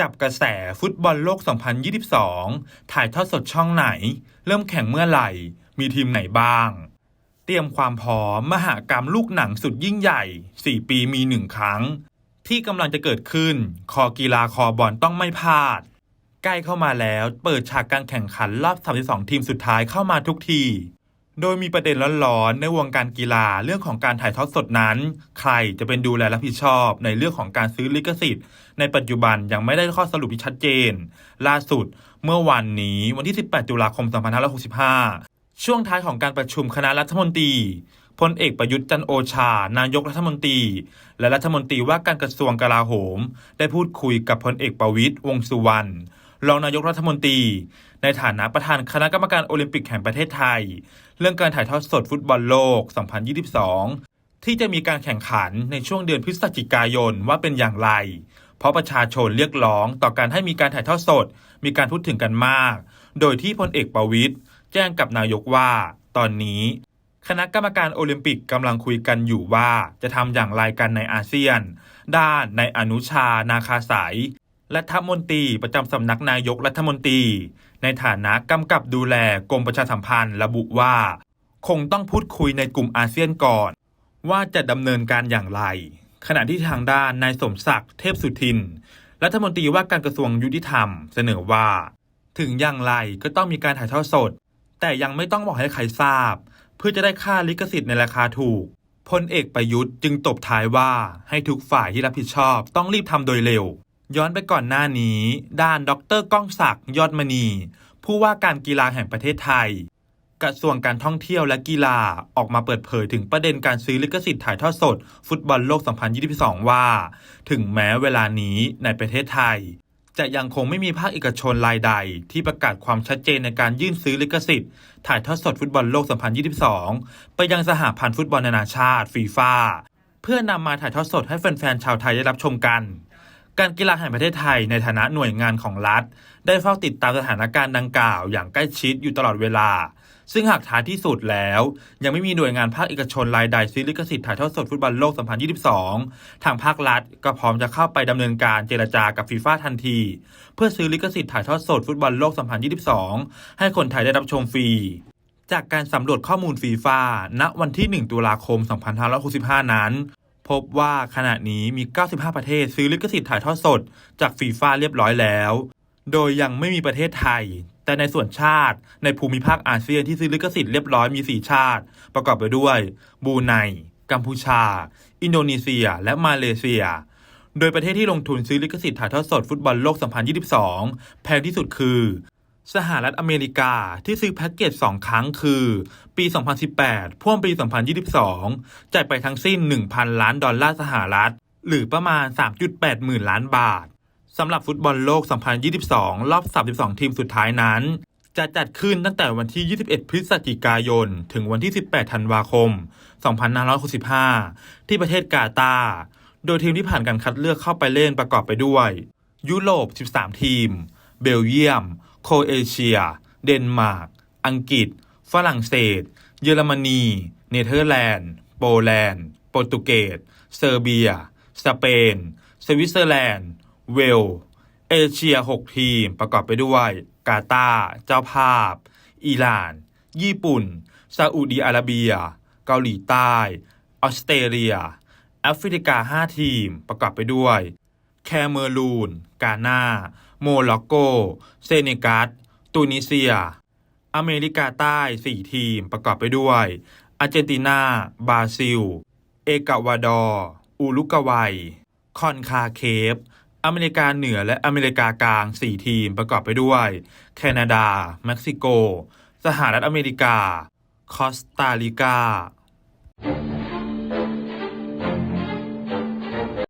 จับกระแสฟุตบอลโลก 2022 ถ่ายทอดสดช่องไหน เริ่มแข่งเมื่อไหร่ มีทีมไหนบ้าง เตรียมความพร้อมมหากรรมลูกหนังสุดยิ่งใหญ่ 4 ปีมีหนึ่งครั้ง ที่กำลังจะเกิดขึ้น คอกีฬาคอบอลต้องไม่พลาด ใกล้เข้ามาแล้ว เปิดฉากการแข่งขันรอบ 32 ทีมสุดท้ายเข้ามาทุกที โดยมีประเด็นร้อนๆในวงการกีฬาเรื่องของการถ่ายทอดสดนั้น ใครจะเป็นดูแลรับผิดชอบ ในเรื่องของการซื้อลิขสิทธิ์ ในปัจจุบันยังไม่ได้ข้อสรุปที่ชัดเจน ล่าสุด เมื่อวันนี้วันที่ 18 ตุลาคม 2565 ช่วงท้ายของการประชุมคณะรัฐมนตรีพลเอกประยุทธ์จันโอชา นายกรัฐมนตรี และรัฐมนตรีว่าการกระทรวงกลาโหม ได้พูดคุยกับพลเอกประวิตยวงษ์สุวรรณ รองนายกรัฐมนตรี ในฐานะประธานคณะกรรมการโอลิมปิกแห่งประเทศไทย เรื่องการถ่ายทอดสดฟุตบอลโลก 2022 ที่จะมีการแข่งขันในช่วงเดือนพฤศจิกายนว่าเป็นอย่างไร เพราะประชาชนเรียกร้องต่อการให้มีการถ่ายทอดสด มีการพูดถึงกันมาก โดยที่พลเอกประวิตยแจ้งกับนายกว่า ตอนนี้คณะกรรมการโอลิมปิกกำลังคุยกันอยู่ว่าจะทำอย่างไรกันในอาเซียน ด้านในอนุชา นาคาสาย รัฐมนตรีประจำสำนักนายกรัฐมนตรี ในฐานะกำกับดูแลกรมประชาสัมพันธ์ระบุว่า คงต้องพูดคุยในกลุ่มอาเซียนก่อน ว่าจะดำเนินการอย่างไร ขณะที่ทางด้านนายสมศักดิ์เทพสุทิน รัฐมนตรีว่าการกระทรวงยุติธรรมเสนอว่า ถึงอย่างไรก็ต้องมีการถ่ายทอดสด แต่ยังไม่ต้องบอกให้ใครทราบ เพื่อจะได้ค่าลิขสิทธิ์ในราคาถูกพลเอกประยุทธ์จึงตบท้ายว่าให้ทุกฝ่ายที่รับผิดชอบต้องรีบทำโดยเร็ว ย้อนไปก่อนหน้านี้ ด้านดรก้องศักดิ์ยอดมณี ผู้ว่าการกีฬาแห่งประเทศไทย กระทรวงการท่องเที่ยวและกีฬาออกมาเปิดเผยถึงประเด็นการซื้อลิขสิทธิ์ถ่ายทอดสด ฟุตบอลโลก 2022 ว่า ถึงแม้เวลานี้ในประเทศไทย จะยังคงไม่มีภาคเอกชนรายใด ที่ประกาศความชัดเจนในการยื่นซื้อลิขสิทธิ์ ถ่ายทอดสดฟุตบอลโลก 2022 ไปยังสหพันธ์ฟุตบอลนานาชาติฟีฟ่าเพื่อนำมาถ่ายทอดสดให้แฟนๆชาวไทยได้รับชมกัน การกีฬาแห่งประเทศไทยในฐานะหน่วยงานของรัฐ ได้เฝ้าติดตามสถานการณ์ดังกล่าวอย่างใกล้ชิดอยู่ตลอดเวลา ซึ่งหากท้ายที่สุดแล้ว ยังไม่มีหน่วยงานภาคเอกชนรายใดซื้อลิขสิทธิ์ถ่ายทอดสดฟุตบอลโลก 2022 ทางภาครัฐก็พร้อมจะเข้าไปดำเนินการเจรจากับฟีฟ่าทันที เพื่อซื้อลิขสิทธิ์ถ่ายทอดสดฟุตบอลโลก 2022 ให้คนไทยได้รับชมฟรีจากการสำรวจข้อมูลฟีฟ่าณวันที่ 1 ตุลาคม 2565 นั้น พบว่าขณะนี้มี 95 ประเทศซื้อลิขสิทธิ์ถ่ายทอดสด จากฟีฟ่าเรียบร้อยแล้ว โดยยังไม่มีประเทศไทย แต่ในส่วนชาติในภูมิภาคอาเซียนที่ซื้อลิขสิทธิ์เรียบร้อยมี 4 ชาติ ประกอบไปด้วยบูไน กัมพูชา อินโดนีเซีย และมาเลเซีย โดยประเทศที่ลงทุนซื้อลิขสิทธิ์ถ่ายทอดสดฟุตบอลโลก 2022 แพงที่สุดคือ สหรัฐอเมริกาที่ซื้อแพ็กเกจ 2 ครั้งคือ ปี 2018 พ่วงปี 2022 จ่ายไปทั้งสิ้น 1,000 ล้านดอลลาร์สหรัฐ หรือประมาณ 3.8 หมื่นล้านบาท สำหรับฟุตบอลโลก 2022 รอบ 32 ทีมสุดท้ายนั้น จะจัดขึ้นตั้งแต่วันที่ 21 พฤศจิกายน ถึงวันที่ 18 ธันวาคม 2565 ที่ประเทศกาตาร์ โดยทีมที่ผ่านการคัดเลือกเข้าไปเล่นประกอบไปด้วย ยุโรป 13 ทีม เบลเยียม โครเอเชีย เดนมาร์ก อังกฤษ ฝรั่งเศส เยอรมนี เนเธอร์แลนด์ โปแลนด์ โปรตุเกส เซอร์เบีย สเปน สวิตเซอร์แลนด์ เวล เอเชีย 6 ทีมประกอบไปด้วย กาตาร์เจ้าภาพ อิหร่าน ญี่ปุ่น ซาอุดีอาระเบีย เกาหลีใต้ ออสเตรเลีย แอฟริกา 5 ทีมประกอบไปด้วย แคเมรูน กานา โมร็อกโก เซเนกัสตูนิเซีย อเมริกาใต้ 4 ทีมประกอบไปด้วย อาร์เจนตินา บราซิล เอกวาดอร์ อุรุกวัย คอนคาเคฟ อเมริกาเหนือและอเมริกากลาง 4 ทีมประกอบไปด้วย แคนาดา เม็กซิโก สหรัฐอเมริกา คอสตาริกา